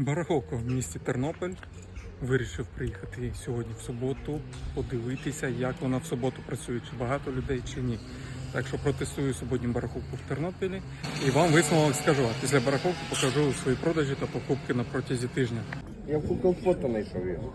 Бараховка в місті Тернопіль. Вирішив приїхати сьогодні в суботу, подивитися, як вона в суботу працює, чи багато людей, чи ні. Так що протестую суботню бараховку в Тернопілі і вам висновок скажу. А після бараховки покажу свої продажі та покупки на протязі тижня. Я в Google фото знайшов його.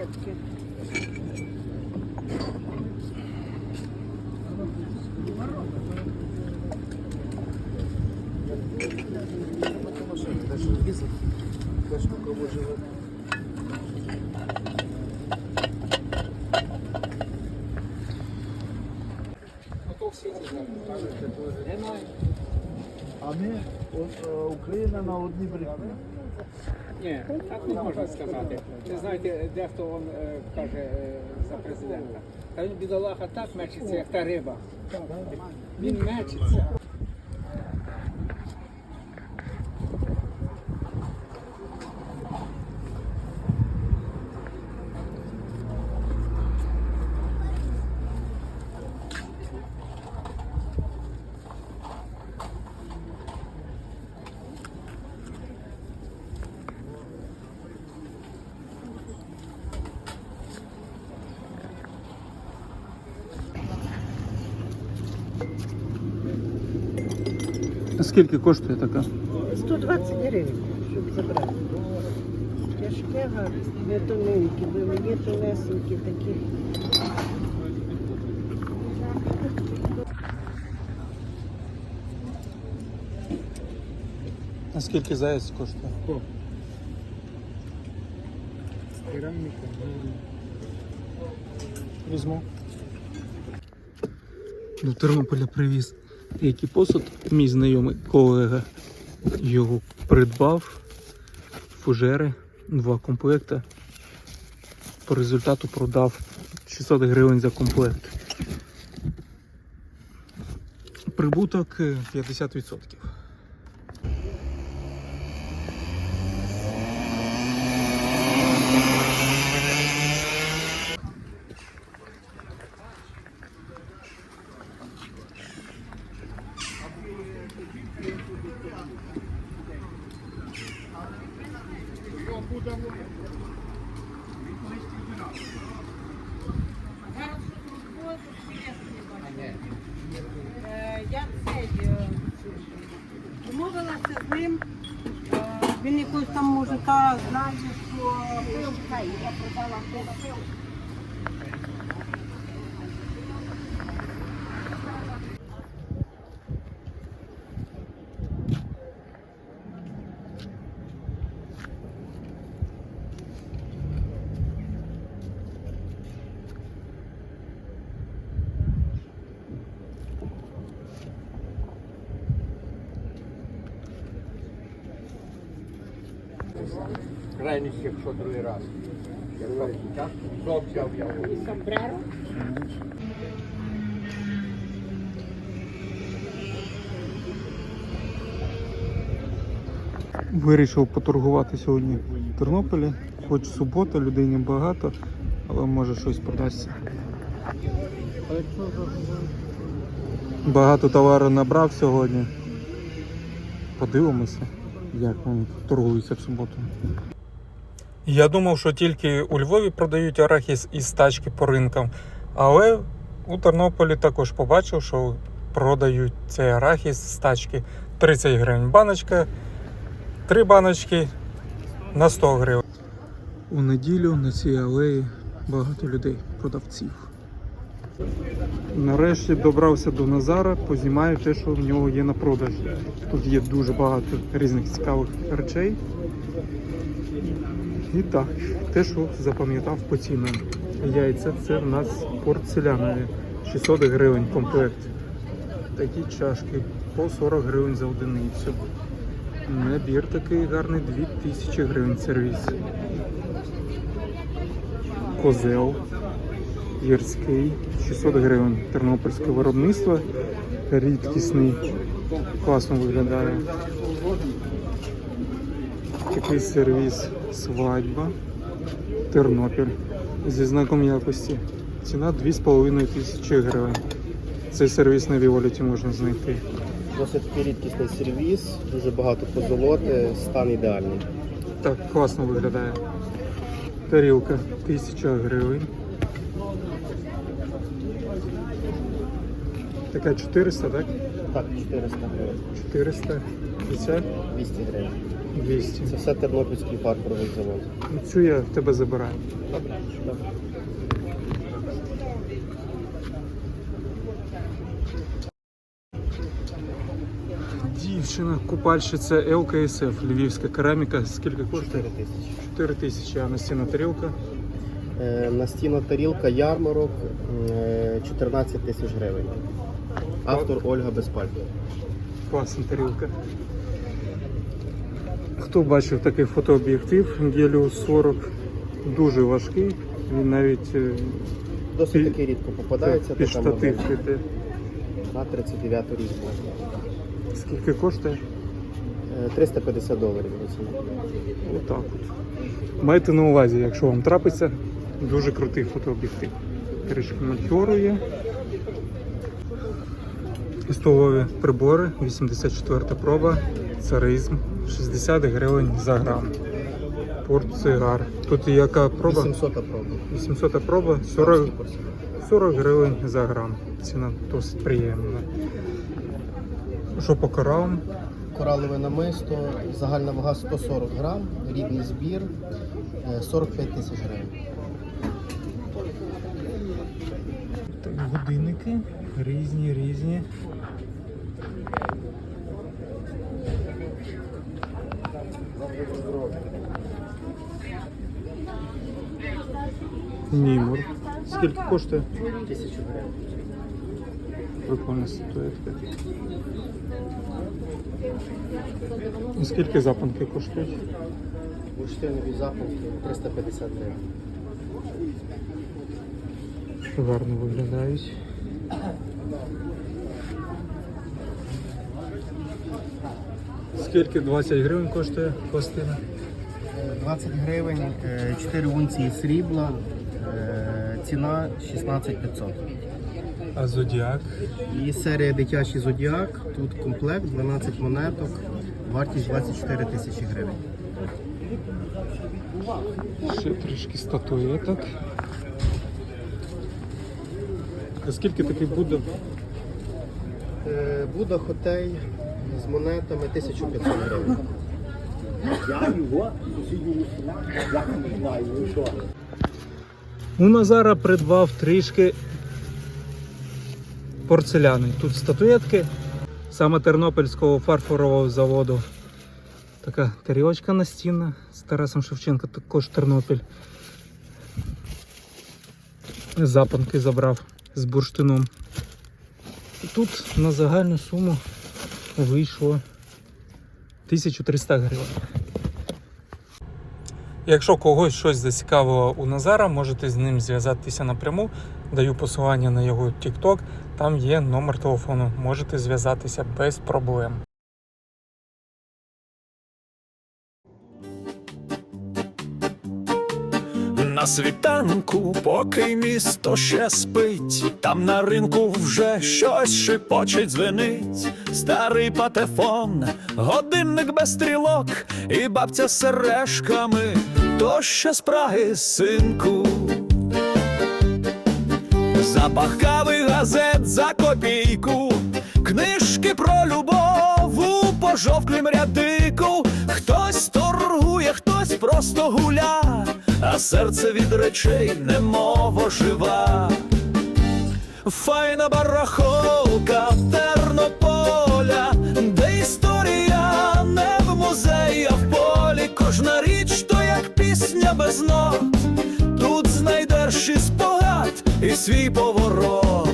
дайте. А ми, е, Україна на одній брехні. Ні, так не можна сказати. Ви знаєте, дехто он, е, каже е, за президента. Та він бідолаха так мечиться, як та риба. Він мечиться. Скільки коштує така? 120 гривень, щоб забрати. Тяжке гарне, не тоненькі, бо мені тонесенькі такі. А скільки заяць коштує? Кераміка, Візьму. До Тернополя привіз який посуд. Мій знайомий колега його придбав. Фужери, два комплекти. По результату продав 600 гривень за комплект. Прибуток е, 50%. Я цей е, домовилася з ним. Е, Він якогось там мужика знає, що пивка, і я продала пиво. Крайність, якщо другий раз. Вирішив поторгувати сьогодні в Тернополі. Хоч субота, людей небагато, але може щось продасться. Багато товару набрав сьогодні. Подивимося, як вони торгуються в суботу. Я думав, що тільки у Львові продають арахіс із тачки по ринкам, але у Тернополі також побачив, що продають цей арахіс з тачки 30 гривень баночка. Три баночки на 100 гривень. У неділю на цій алеї багато людей, продавців. Нарешті добрався до Назара, познімаю те, що в нього є на продаж. Тут є дуже багато різних цікавих речей. І так, те, що запам'ятав по цінам. Яйця це в нас порцелянові. 600 гривень комплект. Такі чашки по 40 гривень за одиницю. Набір такий гарний 2000 гривень сервіс. Козел гірський 600 гривень. Тернопільське виробництво. Рідкісний. Класно виглядає. Такий сервіс свадьба. Тернопіль зі знаком якості. Ціна 2,5 тисячі гривень. Цей сервіс на Віоліті можна знайти. Досить рідкісний сервіс, дуже багато позолоти, стан ідеальний. Так, класно виглядає. Тарілка 1000 гривень. Така 400, так? Так, 400 гривень, 400, і ця 200 гривень. 200. Це все тернопільський фарфоровий завод. Цю я в тебе забираю. Добре, добре. Дівчина, купальщиця ЛКСФ, львівська кераміка. Скільки коштує? 4 тисячі. 4 тисячі, а настінна тарілка. Е, Настінна тарілка ярмарок е, 14 тисяч гривень. Автор Ольга Безпалько. Класна тарілка. Хто бачив такий фотооб'єктив Геліус 40? Дуже важкий. Він навіть е, Досить таки рідко попадається. під штатив піде. На 39 різьбу. Скільки коштує? Е, 350 доларів. Отак от. Майте на увазі, якщо вам трапиться, дуже крутий фотооб'єктив. Трішки матьору Столові прибори, 84 проба, царизм, 60 гривень за грам. Портсигар. Тут яка проба? 800 проба. 800 проба, 40, 40 гривень за грам. Ціна досить приємна. Що по коралам? Коралове намисто, загальна вага 140 грам, рідний збір, е, 45 тисяч гривень. Так, годинники різні, різні. Німур. Скільки коштує? Тисячу гривень. Прикольна статуетка. І скільки запанки коштують? Бурштинові запахи 350 гривень. Гарно виглядають. Скільки 20 гривень коштує пластина? 20 гривень, 4 унції срібла, е, ціна 16 500. А зодіак? І серія дитячий зодіак, тут комплект, 12 монеток, вартість 24 тисячі гривень. Ще трішки статуеток. А скільки такий буде? Е, Буда Хотей з монетами 1500 гривень. У Назара придбав трішки порцеляни. Тут статуетки саме Тернопільського фарфорового заводу. Така тарілочка настінна з Тарасом Шевченка, також Тернопіль. Запанки забрав з бурштином. Тут на загальну суму вийшло 1300 гривень. Якщо когось щось зацікавило у Назара, можете з ним зв'язатися напряму. Даю посилання на його TikTok, там є номер телефону. Можете зв'язатися без проблем. На світанку, поки місто ще спить, там на ринку вже щось шипочить, дзвенить. Старий патефон, годинник без стрілок, і бабця з сережками, то ще з Праги, синку. Запах кави газет за копійку, книжки про любов у пожовклім рядику. Хтось торгує, хтось просто гуля, а серце від речей немов ожива. файна барахолка пісня. Тут знайдеш і спогад, і свій поворот.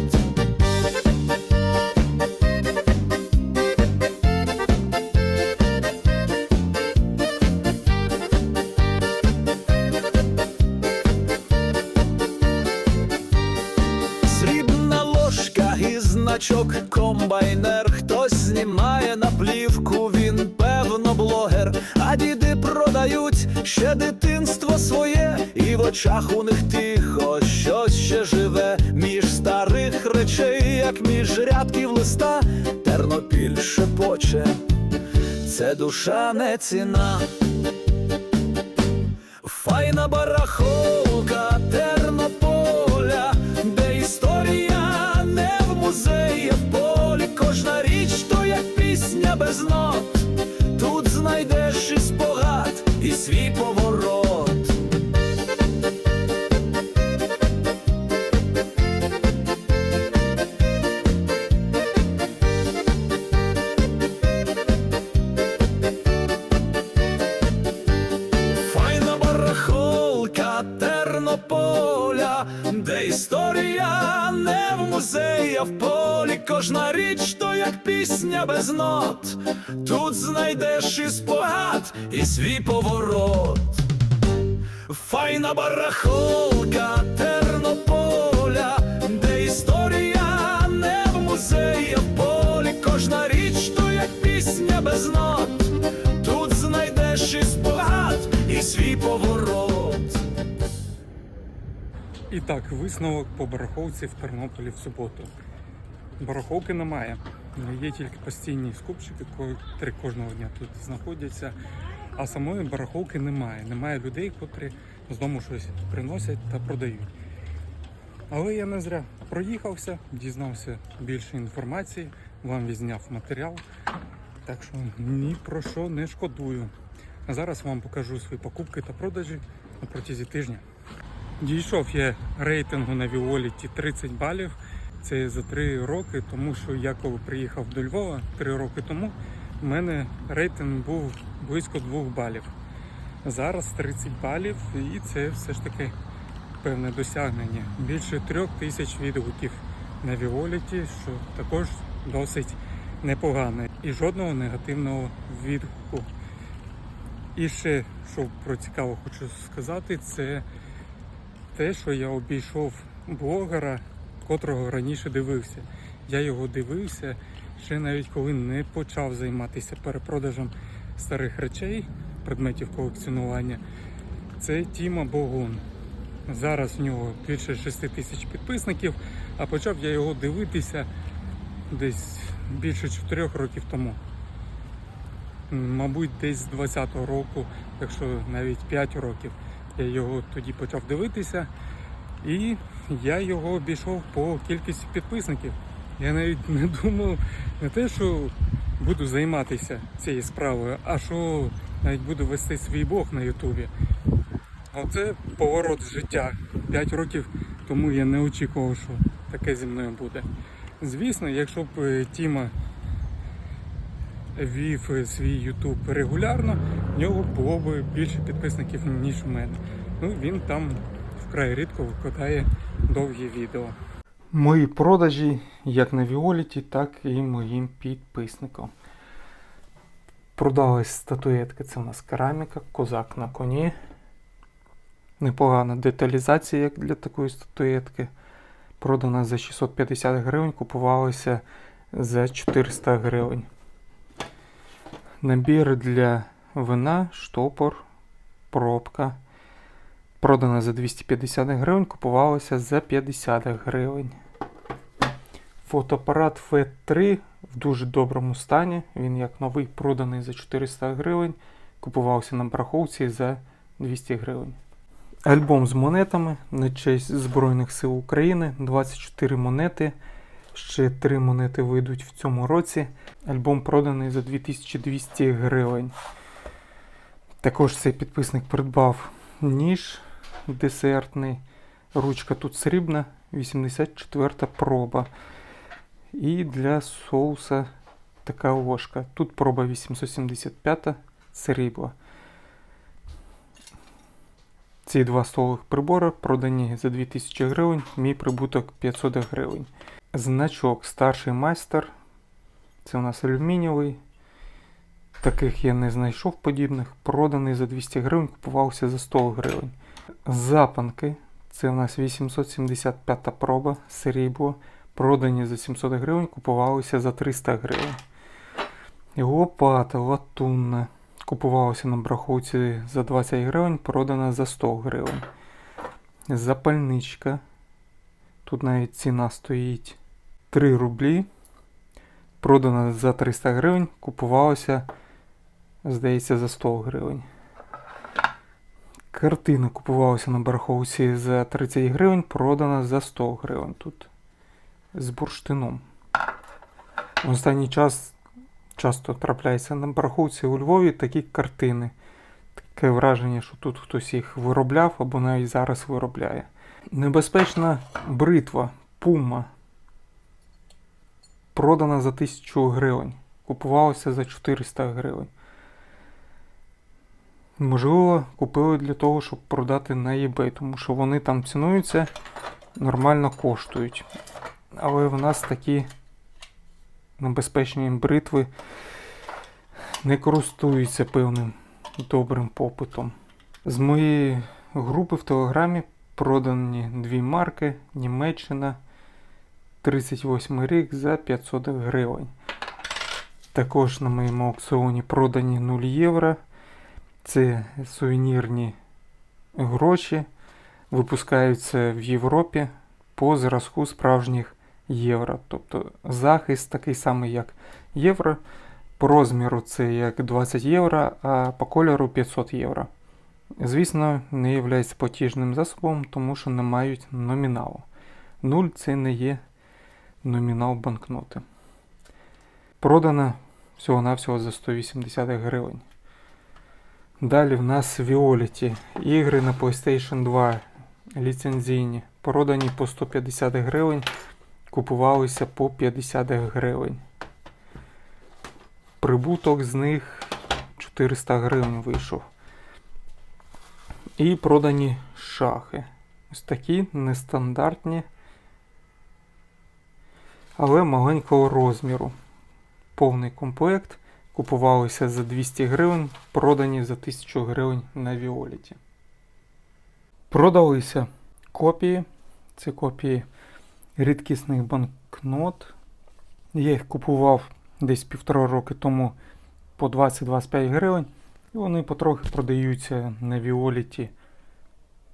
Очах у них тихо щось ще живе. Між старих речей, як між рядків листа, Тернопіль шепоче, це душа не ціна. Файна барахолка Тернополя, де історія не в музеї, в полі. Кожна річ то як пісня без нот. Тут знайдеш і спогад, і свій поворот. Пісня нот. Тут знайдеш і спогад, і свій поворот. Файна барахолка Тернополя, де історія не в музеї, в полі. Кожна річ то як пісня без нот. Тут знайдеш і спогад, і свій поворот. І так, висновок по бараховці в Тернополі в суботу. Бараховки немає. Є тільки постійні скупщики, котрі кожного дня тут знаходяться. А самої бараховки немає. Немає людей, котрі з дому щось приносять та продають. Але я не зря проїхався, дізнався більше інформації, вам відзняв матеріал. Так що ні про що не шкодую. А зараз вам покажу свої покупки та продажі на протязі тижня. Дійшов я рейтингу на Віоліті 30 балів. Це за 3 роки, тому що я коли приїхав до Львова 3 роки тому, у мене рейтинг був близько 2 балів. Зараз 30 балів, і це все ж таки певне досягнення. Більше трьох тисяч відгуків на Віоліті, що також досить непогано. І жодного негативного відгуку. І ще, що про цікаво хочу сказати, це те, що я обійшов блогера, котрого раніше дивився. Я його дивився ще навіть коли не почав займатися перепродажем старих речей, предметів колекціонування. Це Тіма Богун. Зараз в нього більше 6 тисяч підписників, а почав я його дивитися десь більше 4 років тому. Мабуть, десь з 20-го року, якщо навіть 5 років, я його тоді почав дивитися, і я його обійшов по кількості підписників. Я навіть не думав не те, що буду займатися цією справою, а що навіть буду вести свій блог на Ютубі. Оце поворот життя. 5 років тому я не очікував, що таке зі мною буде. Звісно, якщо б е, Тіма вів е, свій YouTube регулярно, в нього було б більше підписників, ніж у мене. Ну, він там вкрай рідко викладає довгі відео. Мої продажі як на Віоліті, так і моїм підписникам. Продались статуетки. Це у нас кераміка, козак на коні. Непогана деталізація, як для такої статуетки. Продана за 650 гривень, купувалася за 400 гривень. Набір для вина, штопор, пробка. Продана за 250 гривень, купувалася за 50 гривень. Фотоапарат FET3 в дуже доброму стані. Він як новий проданий за 400 гривень. Купувався на бараховці за 200 гривень. Альбом з монетами на честь Збройних сил України. 24 монети. Ще 3 монети вийдуть в цьому році. Альбом проданий за 2200 гривень. Також цей підписник придбав ніж десертний. Ручка тут срібна, 84 проба. І для соуса така ложка. Тут проба 875 срібла. Ці два столових прибори продані за 2000 гривень, мій прибуток 500 гривень. Значок старший майстер. Це у нас алюмінієвий. Таких я не знайшов подібних. Проданий за 200 гривень, купувався за 100 гривень. Запанки. Це у нас 875 проба срібло. Продані за 700 гривень, купувалися за 300 гривень. Лопата латунна. Купувалася на браховці за 20 гривень, продана за 100 гривень. Запальничка. Тут навіть ціна стоїть 3 рублі. Продана за 300 гривень, купувалася, здається, за 100 гривень. Картина купувалася на бараховці за 30 гривень, продана за 100 гривень тут. З бурштином. В останній час часто трапляється на бараховці у Львові такі картини. Таке враження, що тут хтось їх виробляв або навіть зараз виробляє. Небезпечна бритва Puma. Продана за 1000 гривень. Купувалася за 400 гривень. Можливо, купили для того, щоб продати на eBay, тому що вони там цінуються, нормально коштують. Але в нас такі небезпечні бритви не користуються певним добрим попитом. З моєї групи в Телеграмі продані дві марки Німеччина 38 рік за 500 гривень. Також на моєму аукціоні продані 0 євро. Це сувенірні гроші. Випускаються в Європі по зразку справжніх євро. Тобто захист такий самий, як євро. По розміру це як 20 євро, а по кольору 500 євро. Звісно, не є платіжним засобом, тому що не мають номіналу. Нуль це не є номінал банкноти. Продана всього-навсього за 180 гривень. Далі в нас Violet. Ігри на PlayStation 2 ліцензійні. Продані по 150 гривень, купувалися по 50 гривень. Прибуток з них 400 гривень вийшов. І продані шахи. Ось такі нестандартні, але маленького розміру. Повний комплект. Купувалися за 200 гривень, продані за 1000 гривень на Віоліті. Продалися копії. Це копії рідкісних банкнот. Я їх купував десь півтора роки тому по 20-25 гривень. І вони потрохи продаються на Віоліті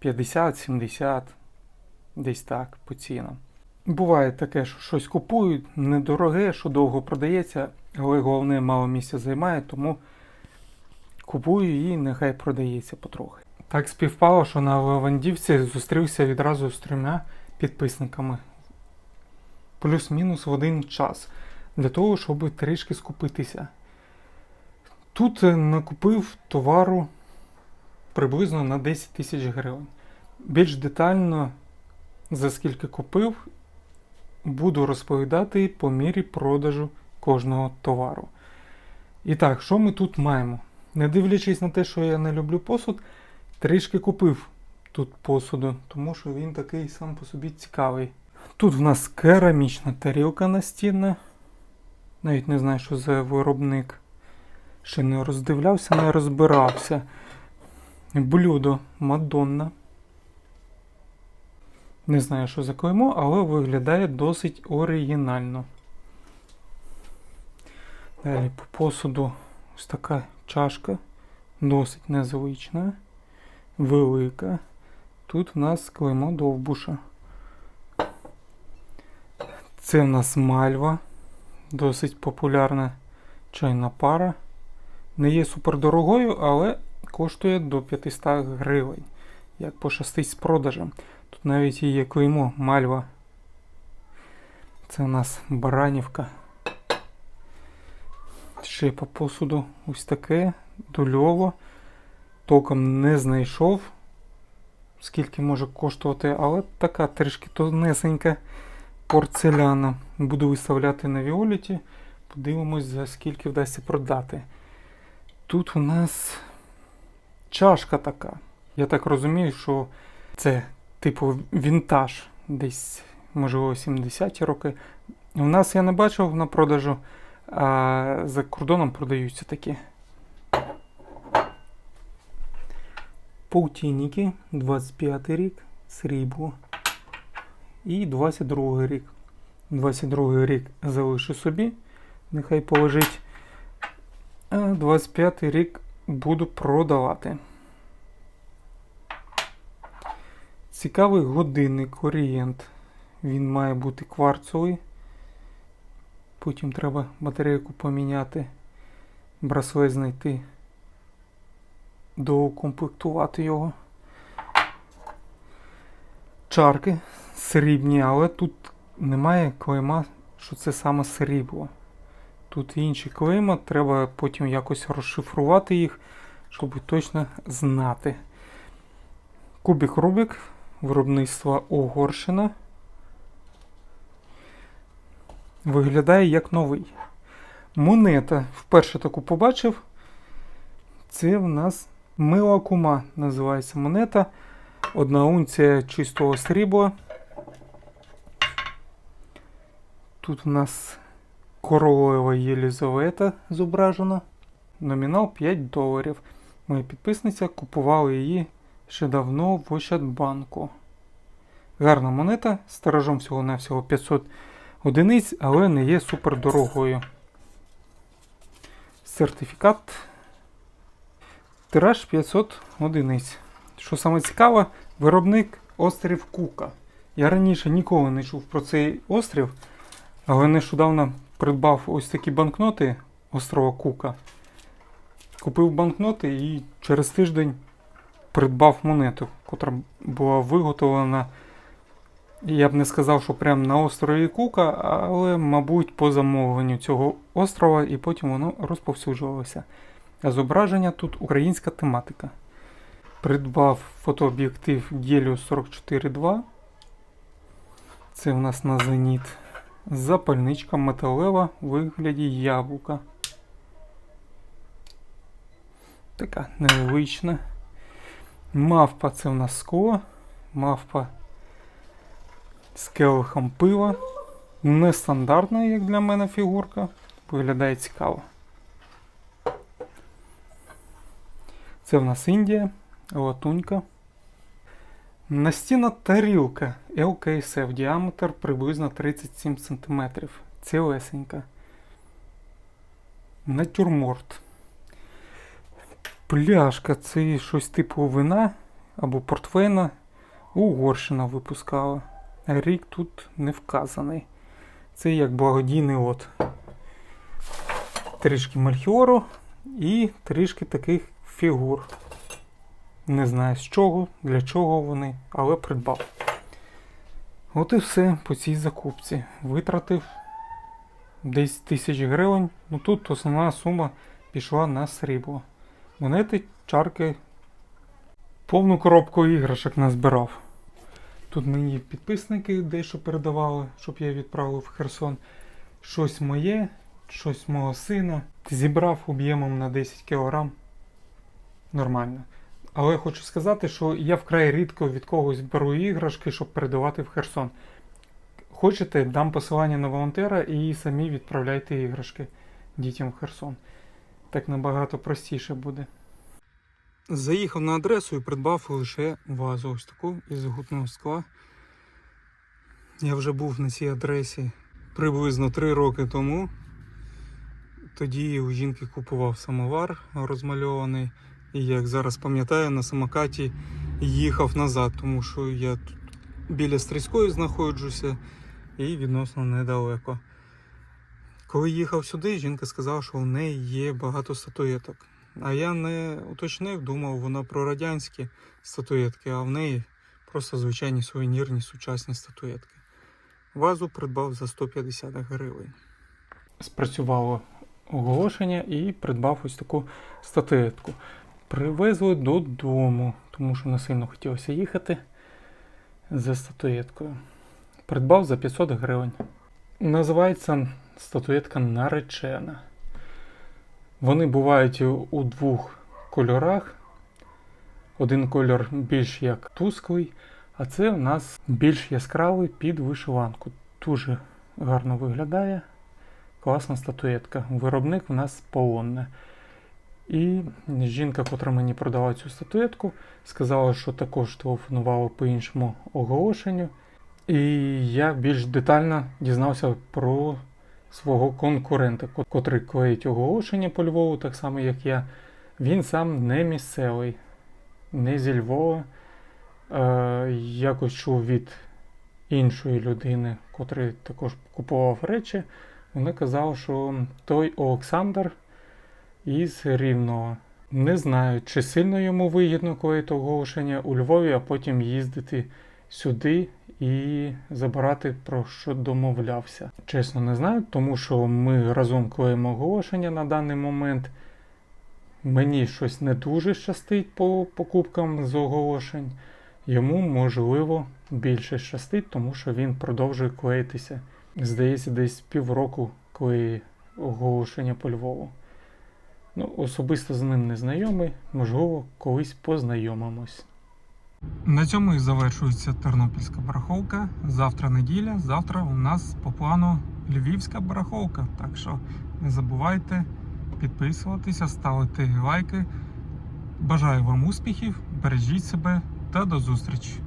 50-70, десь так по цінам. Буває таке, що щось купують недороге, що довго продається, але головне мало місця займає, тому купую і нехай продається потрохи. Так співпало, що на Левандівці зустрівся відразу з трьома підписниками. Плюс-мінус в один час. Для того, щоб трішки скупитися. Тут е, накупив товару приблизно на 10 тисяч гривень. Більш детально, за скільки купив, буду розповідати по мірі продажу кожного товару. І так, що ми тут маємо? Не дивлячись на те, що я не люблю посуд, трішки купив тут посуду, тому що він такий сам по собі цікавий. Тут в нас керамічна тарілка настінна. Навіть не знаю, що за виробник. Ще не роздивлявся, не розбирався. Блюдо Мадонна. Не знаю, що за клеймо, але виглядає досить оригінально. Далі по посуду ось така чашка. Досить незвична. Велика. Тут в нас клеймо довбуша. Це в нас мальва. Досить популярна чайна пара. Не є супердорогою, але коштує до 500 гривень. Як пощастить з продажем. Тут навіть є клеймо мальва. Це у нас Баранівка. Ще по посуду ось таке. Дульово. Током не знайшов. скільки може коштувати, але така трішки тонесенька порцеляна. Буду виставляти на Віоліті. Подивимось, за скільки вдасться продати. Тут у нас чашка така. Я так розумію, що це типу вінтаж, десь, можливо, 70-ті роки. У нас я не бачив на продажу, а за кордоном продаються такі. Паутинники, 25 рік, срібло. І 22 рік. 22 рік залишу собі, нехай полежить. А 25 рік буду продавати. Цікавий годинник Орієнт. Він має бути кварцовий. Потім треба батарейку поміняти, браслет знайти, доукомплектувати його. Чарки срібні, але тут немає клейма, що це саме срібло. Тут інші клейма, треба потім якось розшифрувати їх, щоб точно знати. Кубік Рубік виробництва Угорщина. Виглядає як новий. Монета. Вперше таку побачив. Це в нас мила кума називається монета. Одна унція чистого срібла. Тут у нас королева Єлізавета зображена. Номінал 5 доларів. Моя підписниця купувала її ще давно в Ощадбанку. Гарна монета з всього-навсього 500 одиниць, але не є супер дорогою. Сертифікат. Тираж 500 одиниць. Що саме цікаве, виробник острів Кука. Я раніше ніколи не чув про цей острів, але нещодавно придбав ось такі банкноти острова Кука. Купив банкноти і через тиждень придбав монету, котра була виготовлена. Я б не сказав, що прямо на острові Кука, але, мабуть, по замовленню цього острова, і потім воно розповсюджувалося. А зображення тут українська тематика. Придбав фотооб'єктив Helios 44.2. Це у нас на зеніт. Запальничка металева у вигляді яблука. Така невелична. Мавпа це у нас скло. Мавпа з келихом пива. Нестандартна, як для мене, фігурка. Виглядає цікаво. Це в нас Індія, латунька. Настінна тарілка LKSF, діаметр приблизно 37 см. Цілесенька. Натюрморт. Пляшка це щось типу вина або портвейна. Угорщина випускала. Рік тут не вказаний. Це як благодійний лот. Трішки мальхіору і трішки таких фігур. Не знаю з чого, для чого вони, але придбав. От і все по цій закупці. Витратив десь тисяч гривень. Ну тут основна сума пішла на срібло. Монети, чарки, повну коробку іграшок назбирав. Тут мені підписники дещо передавали, щоб я відправив в Херсон. Щось моє, щось мого сина. Зібрав об'ємом на 10 кг. Нормально. Але хочу сказати, що я вкрай рідко від когось беру іграшки, щоб передавати в Херсон. Хочете, дам посилання на волонтера і самі відправляйте іграшки дітям в Херсон. Так набагато простіше буде. Заїхав на адресу і придбав лише вазу ось таку із гутного скла. Я вже був на цій адресі приблизно 3 роки тому. Тоді у жінки купував самовар розмальований. І як зараз пам'ятаю, на самокаті їхав назад, тому що я тут біля Стрийської знаходжуся і відносно недалеко. Коли їхав сюди, жінка сказала, що у неї є багато статуєток. А я не уточнив, думав, вона про радянські статуєтки, а в неї просто звичайні сувенірні сучасні статуєтки. Вазу придбав за 150 гривень. Спрацювало оголошення і придбав ось таку статуетку. Привезли додому, тому що не сильно хотілося їхати за статуеткою. Придбав за 500 гривень. Називається статуетка наречена. Вони бувають у двох кольорах. Один кольор більш як тусклий, а це у нас більш яскравий під вишиванку. Дуже гарно виглядає. Класна статуетка. Виробник у нас полонне. І жінка, котра мені продала цю статуетку, сказала, що також телефонувала по іншому оголошенню. І я більш детально дізнався про свого конкурента, ко- котрий клеїть оголошення по Львову, так само як я. Він сам не місцевий, не зі Львова. Е, якось чув від іншої людини, котрий також купував речі. Вона казала, що той Олександр із Рівного. Не знаю, чи сильно йому вигідно клеїти оголошення у Львові, а потім їздити сюди і забирати про що домовлявся. Чесно, не знаю, тому що ми разом клеїмо оголошення на даний момент. Мені щось не дуже щастить по покупкам з оголошень. Йому, можливо, більше щастить, тому що він продовжує клеїтися. Здається, десь півроку клеє оголошення по Львову. Ну, особисто з ним не знайомий, можливо, колись познайомимось. На цьому і завершується Тернопільська барахолка. Завтра неділя, завтра у нас по плану Львівська барахолка. Так що не забувайте підписуватися, ставити лайки. Бажаю вам успіхів, бережіть себе та до зустрічі!